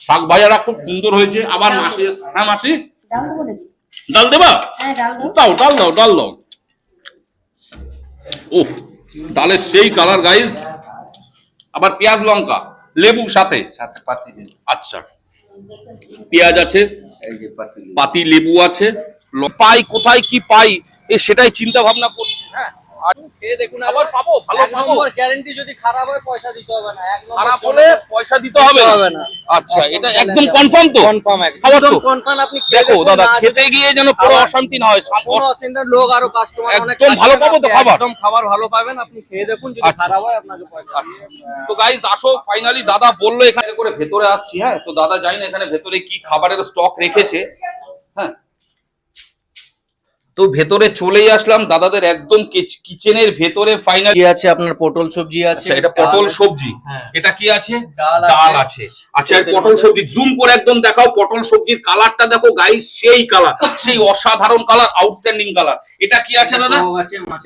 শাক ভাজাটা খুব সুন্দর হয়েছে আবার মাসি হ্যাঁ মাসি? ডাল দেবো হ্যাঁ দাও ডাল দাও ডাল দাও। ওহ ডালের সেই কালার গাইজ আবার পেঁয়াজ লঙ্কা লেবু সাথে। সাথে পাতি আচ্ছা পেঁয়াজ আছে পাতি লেবু। আছে। পাই কোথায় কি পাই এ সেটাই চিন্তা ভাবনা করছি। হ্যাঁ আর খেয়ে দেখুন আবার পাবো ভালো পাবো। গ্যারান্টি যদি খারাপ হয় পয়সা দিতে হবে না। খারাপ হলে পয়সা দিতে হবে না। হবে না। আচ্ছা এটা একদম কনফার্ম তো কনফার্ম? একদম কনফার্ম আপনি দেখো দাদা খেতে গিয়ে যেন পুরো অশান্তি না হয় শান্ত- কোনো লোক আরও কাস্টমার একদম ভালো পাবো তো খাবার? একদম খাবার ভালো পাবেন আপনি খেয়ে দেখুন যদি আচ্ছা। খারাপ হয় আপনাকে পয়সা আচ্ছা তো গাইজ আসো ফাইনালি দাদা বলল এখানে করে ভেতরে আসছি হ্যাঁ তো দাদা জানি না এখানে ভেতরে কি খাবারের স্টক রেখেছে হ্যাঁ তো ভেতরে চলেই আসলাম। দাদাদের একদম কিচেনের ভেতরে ফাইনালি কি আছে আপনার? পটল সবজি আছে? আচ্ছা এটা পটল সবজি। হ্যাঁ। এটা কি আছে? ডাল আছে। আচ্ছা পটল সবজি। জুম করে একদম দেখাও পটল সবজির কালারটা দেখো গাইস সেই কালার। সেই অসাধারণ কালার আউটস্ট্যান্ডিং কালার। এটা কি আছে দাদা?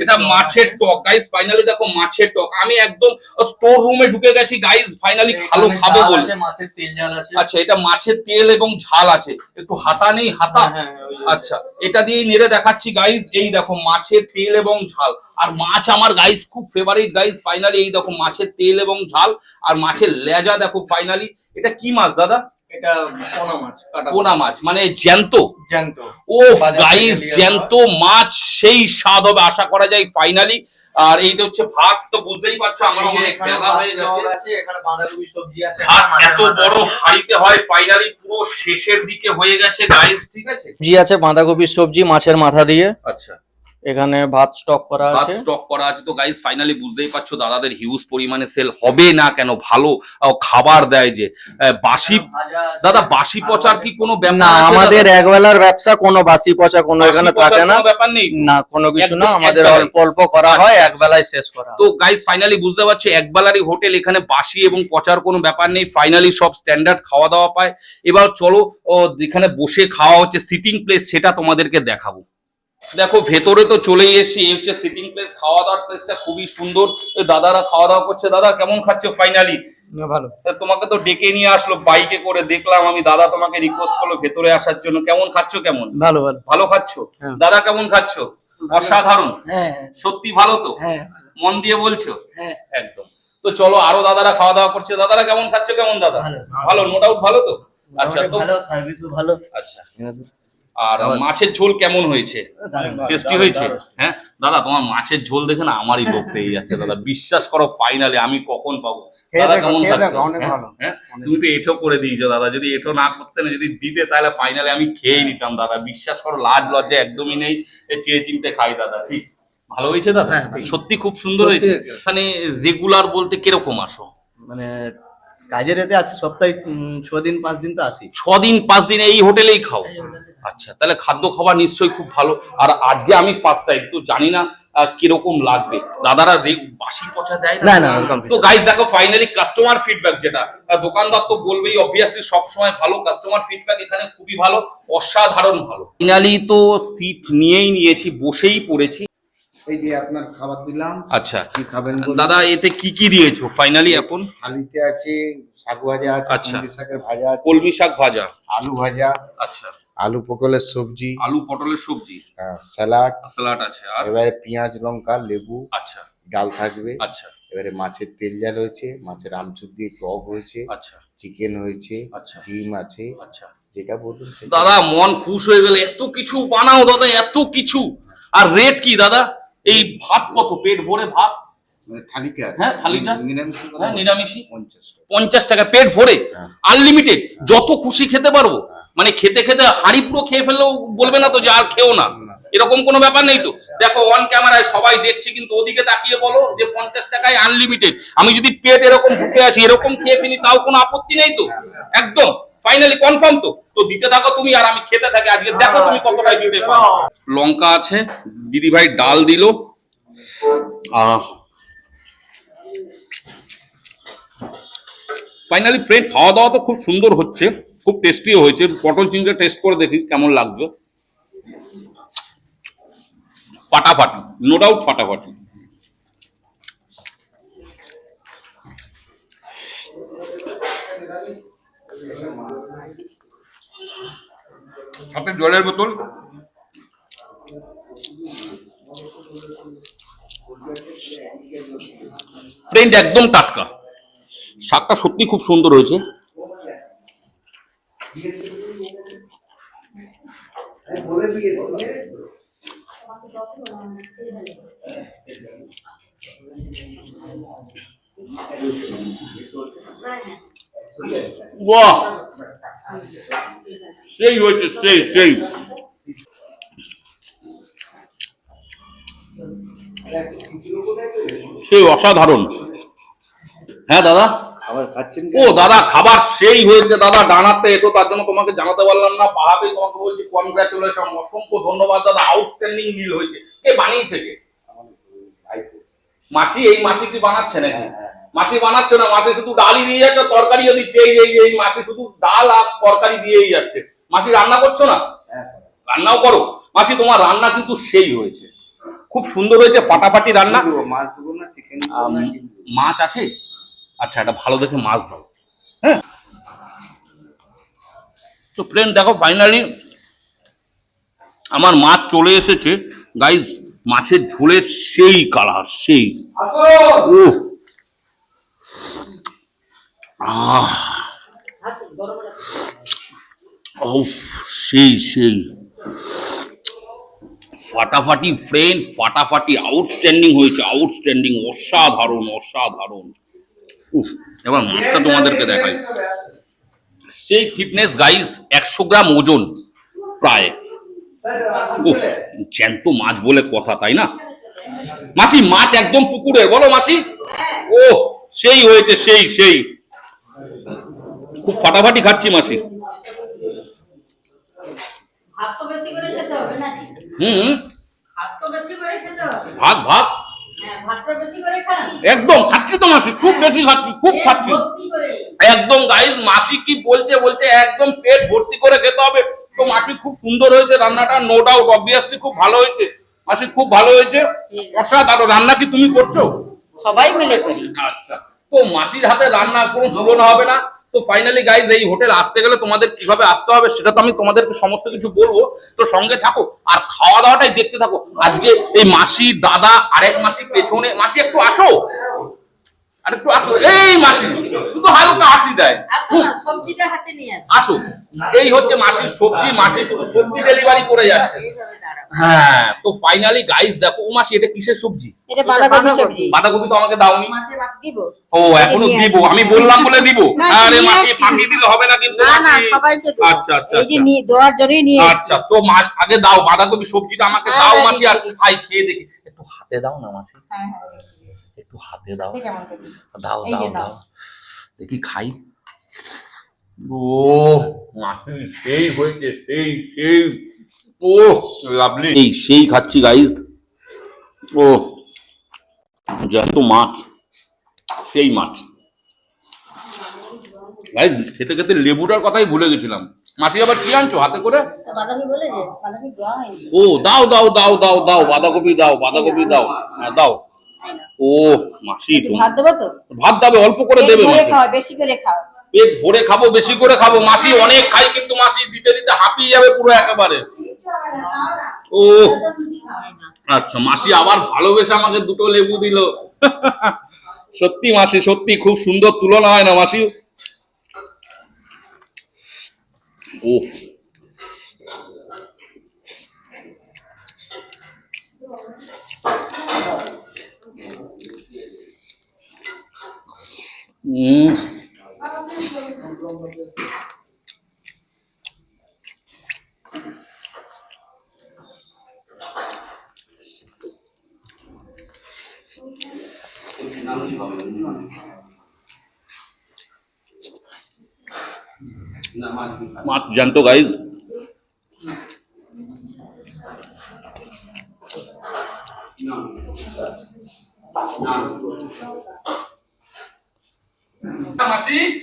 এটা মাছের টক। গাইস ফাইনালি দেখো মাছের টক। আমি একদম স্টোর রুমে ঢুকে গেছি গাইস ফাইনালি ভালো খাব বলে। মাছের তেল ঝাল আছে। আচ্ছা এটা মাছের তেল এবং ঝাল আছে। একটু হাতা নেই হাতা। হ্যাঁ, হ্যাঁ, আচ্ছা এটা দিয়ে নেড়ে দেখাচ্ছি গাইস এই দেখো মাছের তেল এবং ঝাল। আর মাছ আমার গাইস খুব ফেভারিট গাইস ফাইনালি এই দেখো মাছের তেল এবং ঝাল, আর মাছের লেজা দেখো ফাইনালি এটা কি মাছ, দাদা? এটা পোনা মাছ কাটা পোনা মাছ। মানে জ্যান্ত। জ্যান্ত। ও গাইস জ্যান্ত মাছ সেই স্বাদ হবে আশা করা যায় ফাইনালি আর এইটা হচ্ছে ভাত তো বুঝতেই পারছ আমার অনেক বেলা হয়ে গেছে। এখানে বাঁধাকপি সবজি আছে আর এত বড়। হাড়িতে হয় ফাইনালি পুরো শেষের দিকে হয়ে গেছে গাইস ঠিক আছে। সবজি আছে বাঁধাকপির সবজি মাছের মাথা দিয়ে। আচ্ছা। এখানে ভাত স্টক করা ভাত আছে। স্টক করা আছে। তো গাইস ফাইনালি বুঝতেই পারছ দাদাদের হিউজ পরিমাণে সেল হবে না কেন? ভালো খাবার দেয় যে। আহ, বাসি দাদা বাসি পচার কি কোনো ব্যাপার না আমাদের একবেলার ব্যবসা কোনো বাসি পচা কোনো এখানে থাকে না। ব্যাপার নেই। না কোনো কিছু না আমাদের অল্প অল্প করা হয় একবেলায় শেষ করা তো গাইস ফাইনালি বুঝতে পারছ একবেলারই হোটেল এখানে বাসি এবং পচার কোনো ব্যাপার নেই। ফাইনালি সব স্ট্যান্ডার্ড খাওয়া দাওয়া পায়। এবার চলো ও, এখানে বসে খাওয়া হচ্ছে সিটিং প্লেস সেটা তোমাদেরকে দেখাবো। দেখো ভেতরে তো চলেই এসেছি এই হচ্ছে সিটিং প্লেস খাওয়া দাওয়ার প্লেসটা খুবই সুন্দর। দাদারা খাওয়া দাওয়া করছে। দাদা কেমন খাচ্ছো ফাইনালি ভালো। তোমাকে তো ডেকে নিয়ে আসলো বাইকে করে দেখলাম আমি দাদা তোমাকে রিকোয়েস্ট করল ভেতরে আসার জন্য। কেমন খাচ্ছো কেমন? ভালো ভালো। ভালো খাচ্ছো? হ্যাঁ। দাদা কেমন খাচ্ছো? অসাধারণ। হ্যাঁ। সত্যি ভালো তো? হ্যাঁ। মন দিয়ে বলছো? হ্যাঁ। একদম। তো চলো আরও দাদারা খাওয়া দাওয়া করছে। দাদারা কেমন খাচ্ছে কেমন দাদা? ভালো। নো ডাউট ভালো তো? আচ্ছা তো সার্ভিসও ভালো। আচ্ছা। আর মাছের ঝোল কেমন হয়েছে? টেস্টি হয়েছে? হ্যাঁ? দাদা তোমার মাছের ঝোল দেখে না আমারই লোক পেয়ে যাচ্ছে দাদা। বিশ্বাস করো ফাইনালি আমি কখন পাবো? দাদা কেমন হ্যাঁ? হ্যাঁ? তুমি তো এঠো করে দিয়েছ দাদা। যদি এঠো না করতে না যদি দিতে তাহলে ফাইনালি আমি খেয়ে নিতাম দাদা। বিশ্বাস করো লাজ লজ্জা একদমই নেই চেয়ে চিনতে খাই দাদা। ঠিক? ভালো হয়েছে দাদা? হ্যাঁ, সত্যি খুব সুন্দর হয়েছে। মানে রেগুলার বলতে কীরকম আসো? মানে কাজের এতে আসি সপ্তাহে ছ দিন পাঁচ দিন তো আসি। ছ দিন পাঁচ দিন এই হোটেলেই খাও আচ্ছা তাহলে খাদ্য খাবার নিশ্চয়ই খুব ভালো। আর আজকে আমি ফার্স্ট টাইম তো জানি না কীরকম লাগবে। দাদারা রে- বাসি পচা দেয় না, না, তো গাইজ দেখো ফাইনালি কাস্টমার ফিডব্যাক যেটা দোকানদার তো বলবেই অবভিয়াসলি সবসময় ভালো কাস্টমার ফিডব্যাক এখানে খুবই ভালো অসাধারণ ভালো। ফাইনালি তো সিট নিয়েই নিয়েছি বসেই পড়েছি। এই যে আপনার খাবার দিলাম আচ্ছা। কি খাবেন দাদা এতে কি কি দিয়েছ? ফাইনালি এখন? থালিতে আছে শাক ভাজা আছে আচ্ছা। শাকের ভাজা আছে কলমি শাক ভাজা? আলু ভাজা আচ্ছা। আলু পটলের সবজি আলু পটলের সবজি? হ্যাঁ স্যালাড স্যালাড আছে। আর? এবারে পেঁয়াজ লঙ্কা লেবু আচ্ছা। ডাল থাকবে। আচ্ছা। এবারে মাছের তেল জাল হয়েছে মাছের আমচুর দিয়ে টক হয়েছে আচ্ছা। চিকেন হয়েছে আচ্ছা। ডিম আছে আচ্ছা। যেটা বলুন দাদা মন খুশ হয়ে গেলে এত কিছু বানাও দাদা এত কিছু। আর রেট কি দাদা? এই ভাত কত? পেট ভরে ভাত? মানে থালিটা হ্যাঁ, থালিটা? হ্যাঁ, নিরামিষই। পঞ্চাশ টাকা। পঞ্চাশ টাকা পেট ভরে। হ্যাঁ। আনলিমিটেড যত খুশি খেতে পারব। মানে খেতে খেতে হাড়ি পুরো খেয়ে ফেললেও বলবে না তো যে আর খেও না। না। এরকম কোনো ব্যাপার নেই তো। দেখো অন ক্যামেরায় সবাই দেখছে কিন্তু ওদিকে তাকিয়ে বলো যে পঞ্চাশ টাকায় আনলিমিটেড আমি যদি পেট এরকম ঢুকে আছি এরকম খেয়ে ফেলি তাও কোনো আপত্তি নেই তো? একদম। ফাইনালি কনফার্ম তো। তো দিতে থাকো তুমি আর আমি খেতে থাকি। আজকে দেখো তুমি কতটাই দিতে পারো। লঙ্কা আছে দিদি ভাই ডাল দিল। আহ ফাইনালি ফ্রেন্ড খাওয়া দাওয়া তো খুব সুন্দর হচ্ছে খুব টেস্টিও হয়েছে। পটল চিংড়ি টেস্ট করে দেখি কেমন লাগবে ফাটাফাটি নো ডাউট ফাটাফাটি। সাথে জলের বোতল? ফ্রেন্ড একদম টাটকা। শাকটা সত্যি খুব সুন্দর হয়েছে। বাহ সেই হয়েছে সেই সেই সেই। অসাধারণ। হ্যাঁ দাদা? ও দাদা খাবার সেই হয়েছে দাদা ডানাতে এটো তার জন্য তোমাকে জানাতে পারলাম না পাহাড়ে তোমাকে বলছি কনগ্রাচুলেশন অসংখ্য ধন্যবাদ দাদা আউটস্ট্যান্ডিং মিল হয়েছে। কে বানিয়েছে কে? মাসি এই মাসি কি বানাচ্ছে নাকি? মাসি বানাচ্ছে না মাসি শুধু ডালই দিয়ে যাচ্ছে তরকারিও দিচ্ছে এই এই এই মাসি শুধু ডাল আর তরকারি দিয়েই যাচ্ছে। মাসি রান্না করছ না? রান্নাও করো। মাসি তোমার রান্না কিন্তু সেই হয়েছে। খুব সুন্দর হয়েছে ফাটাফাটি রান্না। মাছ দেবো না চিকেন মাছ আছে? আচ্ছা এটা ভালো দেখে মাছ দাও হ্যাঁ? তো ফ্রেন্ড দেখো ফাইনালি আমার মাছ চলে এসেছে। গাইজ মাছের ঝোলের সেই কালার সেই। ও সেই সেই। ফাটাফাটি ফ্রেন্ড ফাটাফাটি আউটস্ট্যান্ডিং হয়েছে আউটস্ট্যান্ডিং অসাধারণ অসাধারণ। উফ, এবার মাছটা তোমাদেরকে দেখাই। সেই ফিটনেস গাইস একশো গ্রাম ওজন প্রায়। উফ, জ্যান্ত মাছ বলে কথা তাই না? মাসি মাছ একদম পুকুরের বলো মাসি। ও সেই হয়েছে সেই সেই। খুব ফাটাফাটি খাচ্ছি মাসি। হুম ভাত ভাত হ্যাঁ একদম খাচ্ছি তো মাসি খুব বেশি খাচ্ছি খুব খাচ্ছি। একদম গাইস মাসি কি বলছে বলছে একদম পেট ভর্তি করে খেতে হবে। তো মাসি খুব সুন্দর হয়েছে রান্নাটা নো ডাউট অবভিয়াসলি খুব ভালো হয়েছে। মাসি খুব ভালো হয়েছে। অসাধারণ রান্না কি তুমি করছ? সবাই মিলে করি। আচ্ছা তো মাসির হাতে রান্না কোনো তুলনা হবে না। তো ফাইনালি গাইজ এই হোটেল আসতে গেলে তোমাদের কীভাবে আসতে হবে সেটা তো আমি তোমাদেরকে সমস্ত কিছু বলব। তো সঙ্গে থাকো আর খাওয়া দাওয়াটাই দেখতে থাকো। আজকে এই মাসি, দাদা, আরেক মাসি পেছনে। মাসি, একটু আসো। আর একটু আসো এই মাসি। শুধু হালকা হাসি দেয়। সবজিটা হাতে নিয়ে আসো। আসো। এই হচ্ছে সবজি মাসি শুধু সবজি ডেলিভারি করে যাচ্ছে। হ্যাঁ তো ফাইনালি গাইস দেখো ও মাসি এটা কিসের সবজি? এটা বাঁধাকপি সবজি। বাঁধাকপি তো আমাকে দাওনি। মাসে ভাত দিব? ও এখনও দিব। আমি বললাম বলে দিব। আরে মাসি ফাঁকি দিলে হবে না কিন্তু না না সবাইকে দেবো। আচ্ছা আচ্ছা এই যে আচ্ছা। নিয়ে দেওয়ার জন্যই নিয়ে আচ্ছা তো মা- আগে দাও বাঁধাকপি সবজিটা আমাকে হ্যাঁ, দাও হ্যাঁ, মাসি আর খাই খেয়ে দেখি। একটু হাতে দাও না মাসি। হ্যাঁ হ্যাঁ। একটু হাতে দাও? দাও দাও দাও। দেখি খাই। ও মাসি সেই হয়েছে সেই সেই। ও লাভলি। এই সেই খাচ্ছি গাইস ও যত মাছ। সেই মাছ। গাইস খেতে খেতে লেবুটার কথাই ভুলে গেছিলাম। মাসি আবার কি আনছো হাতে করে? ও দাও দাও দাও দাও দাও বাঁধাকপি দাও বাঁধাকপি দাও। হ্যাঁ, দাও। ও মাসি ভাত দেবো তো? ভাত দাবে অল্প করে দেবে খাও বেশি করে খাও। পেট ভরে খাব বেশি করে খাব। মাসি অনেক খাই কিন্তু মাসি দিতে দিতে হাঁপিয়ে যাবে পুরো একেবারে। ও। আচ্ছা মাসি আবার ভালোবেসে আমাকে দুটো লেবু দিল। সত্যি মাসি সত্যি খুব সুন্দর তুলনা হয় না মাসি ও। মাছ জ্যান্ত গাইজ মাসি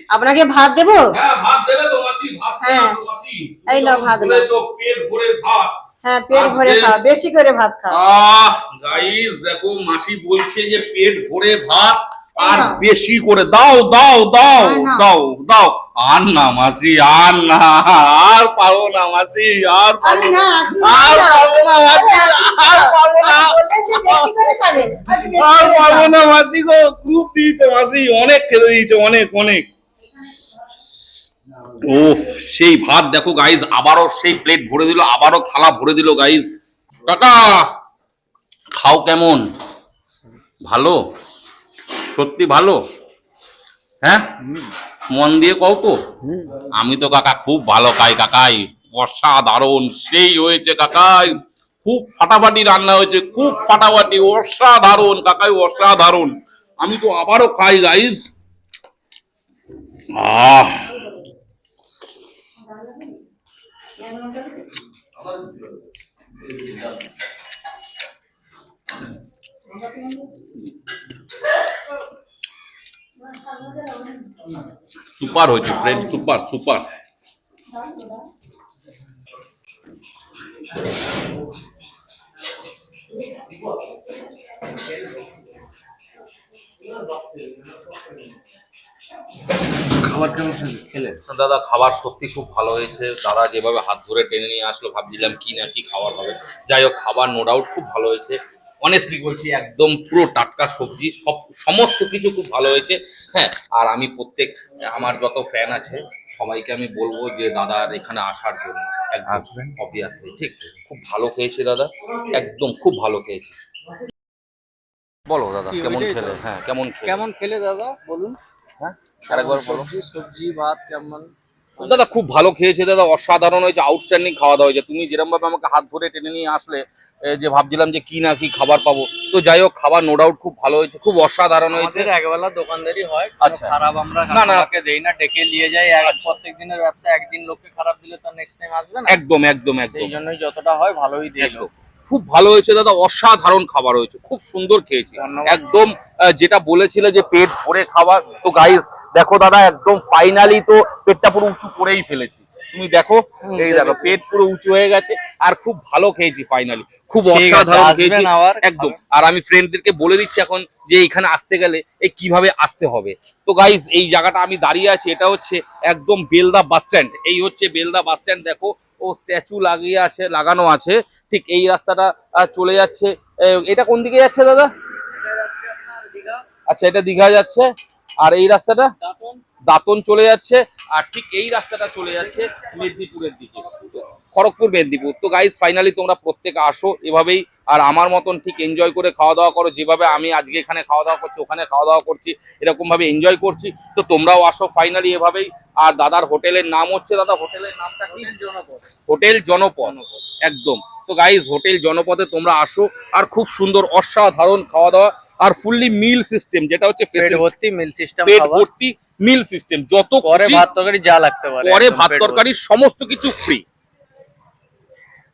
আপনাকে ভাত দেবো? হ্যাঁ হ্যাঁ। এই নাও ভাত পেট ভরে ভাত। হ্যাঁ পেট ভরে খাও বেশি করে ভাত খাও। গাইস দেখো মাসি বলছে যে পেট ভরে ভাত আর বেশি করে। দাও দাও দাও। দাও দাও। আর না মাসি আর না আর পারব না মাসি আর পারব না, আর। পারব না মাসি আর পারব না। আর পারব না। মাসি গো খুব দিয়েছে মাসি অনেক খেতে দিয়েছে অনেক অনেক। ও সেই ভাত দেখো গাইজ আবারও সেই প্লেট ভরে দিল আবারও থালা ভরে দিল গাইজ কাকা খাও কেমন? ভালো? সত্যি ভালো? হ্যাঁ? মন দিয়ে কও তো। আমি তো কাকা খুব ভালো খাই কাকাই। অসাধারণ সেই হয়েছে কাকাই। খুব ফাটাফাটি রান্না হয়েছে খুব ফাটাফাটি। অসাধারণ কাকাই অসাধারণ। আমি তো আবারও খাই গাইজ আহ। সুপার হয়েছে ফ্রেন্ড সুপার সুপার। খাবার কেমন খেলে? দাদা খাবার সত্যি খুব ভালো হয়েছে। দাদা যেভাবে হাত ধরে টেনে নিয়ে আসলো ভাবছিলাম কি না কি খাবার হবে। যাই হোক খাবার নো ডাউট খুব ভালো হয়েছে। অনেস্টলি বলছি একদম পুরো টাটকা সবজি সব সমস্ত কিছু খুব ভালো হয়েছে। হ্যাঁ আর আমি প্রত্যেক আমার যত ফ্যান আছে সবাইকে আমি বলব যে দাদার এখানে আসার জন্য আসবেন। অবভিয়াসলি ঠিক? খুব ভালো খেয়েছে দাদা। একদম খুব ভালো খেয়েছে। বলো দাদা কেমন খেলে? হ্যাঁ কেমন কেমন খেলে দাদা? বলুন। হ্যাঁ আরেকবার বলো। সবজি সবজি ভাত কেমন? দাদা খুব ভালো খেয়েছে দাদা অসাধারণ হয়েছে আউটস্ট্যান্ডিং খাওয়া দাওয়া হয়েছে। তুমি যেরকম ভাবে আমাকে হাত ধরে টেনে নিয়ে আসলে যে ভাবছিলাম যে কি না কি খাবার পাবো। তো যাই হোক খাবার নো ডাউট খুব ভালো হয়েছে খুব অসাধারণ হয়েছে। একবেলা দোকানদারি হয় আচ্ছা। আচ্ছা। খারাপ আমরা না, না। দেই না ডেকে নিয়ে যাই প্রত্যেক দিনের ব্যবসা একদিন লোককে খারাপ দিলে তো নেক্সট টাইম আসবে না? একদম একদম একদম। জন্যই যতটা হয় ভালোই দিই একদম। খুব ভালো হয়েছে দাদা অসাধারণ খাবার হয়েছে খুব সুন্দর খেয়েছি। একদম যেটা বলেছিল যে পেট ভরে খাবার তো গাইস দেখো দাদা একদম ফাইনালি তো পেটটা পুরো উঁচু করেই ফেলেছি তুমি দেখো এই দেখো পেট পুরো উঁচু হয়ে গেছে আর খুব ভালো খেয়েছি ফাইনালি খুব অসাধারণ খেয়েছি একদম। আর আমি ফ্রেন্ডদেরকে বলে দিচ্ছি এখন যে এখানে আসতে গেলে এই কীভাবে আসতে হবে। তো গাইস এই জায়গাটা আমি দাঁড়িয়ে আছি এটা হচ্ছে একদম বেলদা বাস স্ট্যান্ড এই হচ্ছে বেলদা বাস স্ট্যান্ড দেখো ও স্ট্যাচু লাগিয়ে আছে লাগানো আছে। ঠিক এই রাস্তাটা আহ, চলে যাচ্ছে। এটা কোন দিকে যাচ্ছে দাদা? আচ্ছা এটা দীঘা যাচ্ছে। আর এই রাস্তাটা? দাঁতন চলে যাচ্ছে আর ঠিক এই রাস্তাটা চলে যাচ্ছে মেদিনীপুরের দিকে। খড়গপুর মেদিনীপুর। তো গাইজ ফাইনালি তোমরা প্রত্যেকে আসো এভাবেই আর আমার মতন ঠিক এনজয় করে খাওয়া দাওয়া করো যেভাবে আমি আজকে এখানে খাওয়া দাওয়া করছি ওখানে খাওয়া দাওয়া করছি এরকম ভাবে এনজয় করছি। তো তোমরাও আসো ফাইনালি এভাবেই। আর দাদার হোটেলের নাম হচ্ছে দাদা হোটেলের নামটা কি? হোটেল জনপদ। একদম। তো গাইজ হোটেল জনপদে তোমরা আসো আর খুব সুন্দর অসাধারণ খাওয়া দাওয়া আর ফুললি মিল সিস্টেম যেটা হচ্ছে পেট। ভর্তি মিল সিস্টেম পেট ভর্তি মিল সিস্টেম যত পরে ভাত তরকারি যা লাগতে পারে পরে ভাত তরকারি সমস্ত কিছু ফ্রি